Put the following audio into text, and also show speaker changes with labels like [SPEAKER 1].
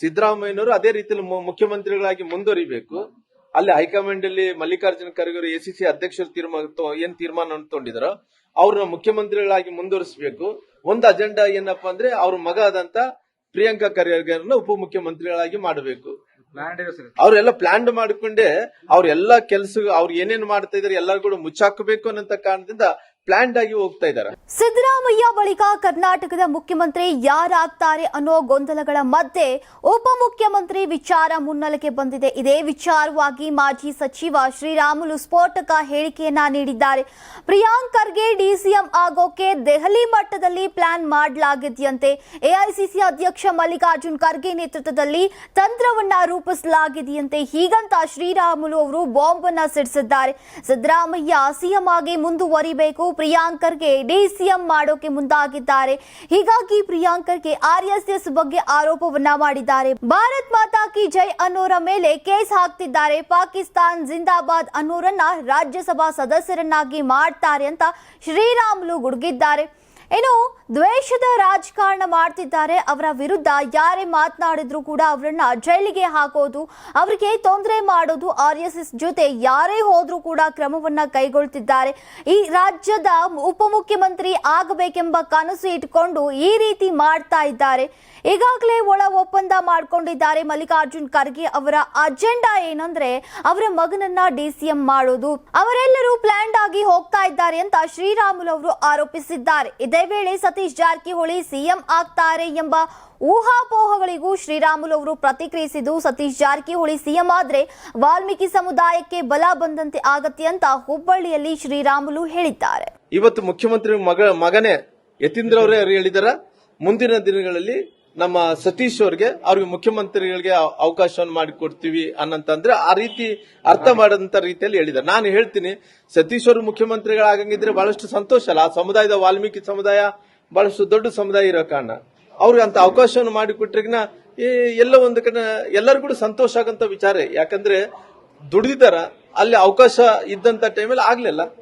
[SPEAKER 1] ಸಿದ್ದರಾಮಯ್ಯನವರು ಅದೇ ರೀತಿಯಲ್ಲಿ ಮುಖ್ಯಮಂತ್ರಿಗಳಾಗಿ ಮುಂದುವರಿಬೇಕು. ಅಲ್ಲಿ ಹೈಕಮಾಂಡ್ ಅಲ್ಲಿ ಮಲ್ಲಿಕಾರ್ಜುನ ಖರ್ಗೆ ಅವರು ಎಸಿಸಿ ಅಧ್ಯಕ್ಷರು ತೀರ್ಮಾನ ಏನ್ ತೀರ್ಮಾನ ತಗೊಂಡಿದಾರೋ ಅವ್ರನ್ನ ಮುಖ್ಯಮಂತ್ರಿಗಳಾಗಿ ಮುಂದುವರಿಸಬೇಕು. ಒಂದು ಅಜೆಂಡಾ ಏನಪ್ಪಾ ಅಂದ್ರೆ ಅವ್ರ ಮಗ ಆದಂತ ಪ್ರಿಯಾಂಕಾ ಖರ್ಗೆರನ್ನ ಉಪಮುಖ್ಯಮಂತ್ರಿಗಳಾಗಿ ಮಾಡಬೇಕು. ಅವರೆಲ್ಲ ಪ್ಲಾನ್ ಮಾಡ್ಕೊಂಡೆ ಅವ್ರ ಎಲ್ಲಾ ಕೆಲಸ ಅವ್ರು ಏನೇನ್ ಮಾಡ್ತಾ ಇದಾರೆ ಎಲ್ಲರೂ ಕೂಡ ಮುಚ್ಚಾಕಬೇಕು ಅನ್ನೋ ಕಾರಣದಿಂದ ಪ್ಲಾನ್ಡ್ ಆಗಿ ಹೋಗ್ತಾ ಇದ್ದಾರೆ.
[SPEAKER 2] ಸಿದ್ದರಾಮಯ್ಯ ಬಳಿಕ ಕರ್ನಾಟಕದ ಮುಖ್ಯಮಂತ್ರಿ ಯಾರಾಗ್ತಾರೆ ಅನ್ನೋ ಗೊಂದಲಗಳ ಮಧ್ಯೆ ಉಪಮುಖ್ಯಮಂತ್ರಿ ವಿಚಾರ ಮುನ್ನೆಲೆಗೆ ಬಂದಿದೆ. ಇದೇ ವಿಚಾರವಾಗಿ ಮಾಜಿ ಸಚಿವ ಶ್ರೀರಾಮುಲು ಸ್ಫೋಟಕ ಹೇಳಿಕೆಯನ್ನ ನೀಡಿದ್ದಾರೆ. ಪ್ರಿಯಾಂಕ್ ಖರ್ಗೆ ಡಿಸಿಎಂ ಆಗೋಕೆ ದೆಹಲಿ ಮಟ್ಟದಲ್ಲಿ ಪ್ಲಾನ್ ಮಾಡಲಾಗಿದೆಯಂತೆ. ಎಐಸಿಸಿ ಅಧ್ಯಕ್ಷ ಮಲ್ಲಿಕಾರ್ಜುನ್ ಖರ್ಗೆ ನೇತೃತ್ವದಲ್ಲಿ ತಂತ್ರವನ್ನ ರೂಪಿಸಲಾಗಿದೆಯಂತೆ. ಹೀಗಂತ ಶ್ರೀರಾಮುಲು ಅವರು ಬಾಂಬ್ ಅನ್ನ ಸಿಡಿಸಿದ್ದಾರೆ. ಸಿದ್ದರಾಮಯ್ಯ ಸಿಎಂ ಆಗಿ ಮುಂದುವರಿಬೇಕು ಪ್ರಿಯಾಂಕರ್ಗೆ ಡಿಸಿಎಂ ಮಾಡೋಕೆ ಮುಂದಾಗಿದ್ದಾರೆ. ಹೀಗಾಗಿ ಪ್ರಿಯಾಂಕರ್ಗೆ ಆರ್ಎಸ್ಎಸ್ ಬಗ್ಗೆ ಆರೋಪವನ್ನ ಮಾಡಿದ್ದಾರೆ. ಭಾರತ್ ಮಾತಾ ಕಿ ಜೈ ಅನ್ನೋರ ಮೇಲೆ ಕೇಸ್ ಹಾಕ್ತಿದ್ದಾರೆ. ಪಾಕಿಸ್ತಾನ್ ಜಿಂದಾಬಾದ್ ಅನ್ನೋರನ್ನ ರಾಜ್ಯಸಭಾ ಸದಸ್ಯರನ್ನಾಗಿ ಮಾಡ್ತಾರೆ ಅಂತ ಶ್ರೀರಾಮುಲು ಗುಡುಗಿದ್ದಾರೆ. ಇನ್ನು ದ್ವೇಷದ ರಾಜಕಾರಣ ಮಾಡ್ತಿದ್ದಾರೆ. ಅವರ ವಿರುದ್ಧ ಯಾರೇ ಮಾತನಾಡಿದ್ರು ಕೂಡ ಅವರನ್ನ ಜೈಲಿಗೆ ಹಾಕೋದು, ಅವರಿಗೆ ತೊಂದರೆ ಮಾಡೋದು, ಆರ್ ಎಸ್ ಎಸ್ ಜೊತೆ ಯಾರೇ ಹೋದ್ರೂ ಕೂಡ ಕ್ರಮವನ್ನ ಕೈಗೊಳ್ತಿದ್ದಾರೆ. ಈ ರಾಜ್ಯದ ಉಪಮುಖ್ಯಮಂತ್ರಿ ಆಗಬೇಕೆಂಬ ಕನಸು ಇಟ್ಕೊಂಡು ಈ ರೀತಿ ಮಾಡ್ತಾ ಇದ್ದಾರೆ. ಈಗಾಗಲೇ ಒಳ ಒಪ್ಪಂದ ಮಾಡಿಕೊಂಡಿದ್ದಾರೆ ಮಲ್ಲಿಕಾರ್ಜುನ್ ಖರ್ಗೆ ಅವರ ಅಜೆಂಡಾ ಏನಂದ್ರೆ ಅವರ ಮಗನನ್ನ ಡಿಸಿಎಂ ಮಾಡೋದು. ಅವರೆಲ್ಲರೂ ಪ್ಲಾನ್ಡ್ ಆಗಿ ಹೋಗ್ತಾ ಇದ್ದಾರೆ ಅಂತ ಶ್ರೀರಾಮುಲು ಅವರು ಆರೋಪಿಸಿದ್ದಾರೆ. ಇದೇ ವೇಳೆ ಸತೀಶ್ ಜಾರಕಿಹೊಳಿ ಸಿಎಂ ಆಗ್ತಾರೆ ಎಂಬ ಊಹಾಪೋಹಗಳಿಗೂ ಶ್ರೀರಾಮುಲು ಅವರು ಪ್ರತಿಕ್ರಿಯಿಸಿದ್ದು, ಸತೀಶ್ ಜಾರಕಿಹೊಳಿ ಸಿಎಂ ಆದರೆ ವಾಲ್ಮೀಕಿ ಸಮುದಾಯಕ್ಕೆ ಬಲ ಬಂದಂತೆ ಆಗತ್ತೆ ಅಂತ ಹುಬ್ಬಳ್ಳಿಯಲ್ಲಿ ಶ್ರೀರಾಮುಲು ಹೇಳಿದ್ದಾರೆ.
[SPEAKER 1] ಇವತ್ತು ಮುಖ್ಯಮಂತ್ರಿ ಮಗ, ಮಗನೇ ಯತೀಂದ್ರ ಅವರೇ ಹೇಳಿದಾರ. ಮುಂದಿನ ದಿನಗಳಲ್ಲಿ ನಮ್ಮ ಸತೀಶ್ ಅವ್ರಿಗೆ ಅವ್ರಿಗೆ ಮುಖ್ಯಮಂತ್ರಿಗಳಿಗೆ ಅವ- ಅವಕಾಶವನ್ನು ಮಾಡಿಕೊಡ್ತೀವಿ ಅನ್ನಂತಂದ್ರೆ ಆ ರೀತಿ ಅರ್ಥ ಮಾಡಂತ ರೀತಿಯಲ್ಲಿ ಹೇಳಿದ್ದಾರೆ. ನಾನು ಹೇಳ್ತೀನಿ, ಸತೀಶ್ ಅವರು ಮುಖ್ಯಮಂತ್ರಿಗಳಾಗಂಗಿದ್ರೆ ಬಹಳಷ್ಟು ಸಂತೋಷ ಅಲ್ಲ. ಆ ಸಮುದಾಯದ ವಾಲ್ಮೀಕಿ ಸಮುದಾಯ ಬಹಳಷ್ಟು ದೊಡ್ಡ ಸಮುದಾಯ ಇರೋ ಕಾರಣ. ಅವ್ರಿಗೆ ಅಂತ ಅವಕಾಶವನ್ನು ಮಾಡಿಕೊಟ್ರಿಗಿನ ಈ ಎಲ್ಲ ಒಂದು ಕಡೆ ಎಲ್ಲರಿಗೂ ಸಂತೋಷ ಆಗಂತ ವಿಚಾರ. ಯಾಕಂದ್ರೆ ದುಡಿದಾರ ಅಲ್ಲಿ ಅವಕಾಶ ಇದ್ದಂತ ಟೈಮಲ್ಲಿ ಆಗ್ಲಿಲ್ಲ.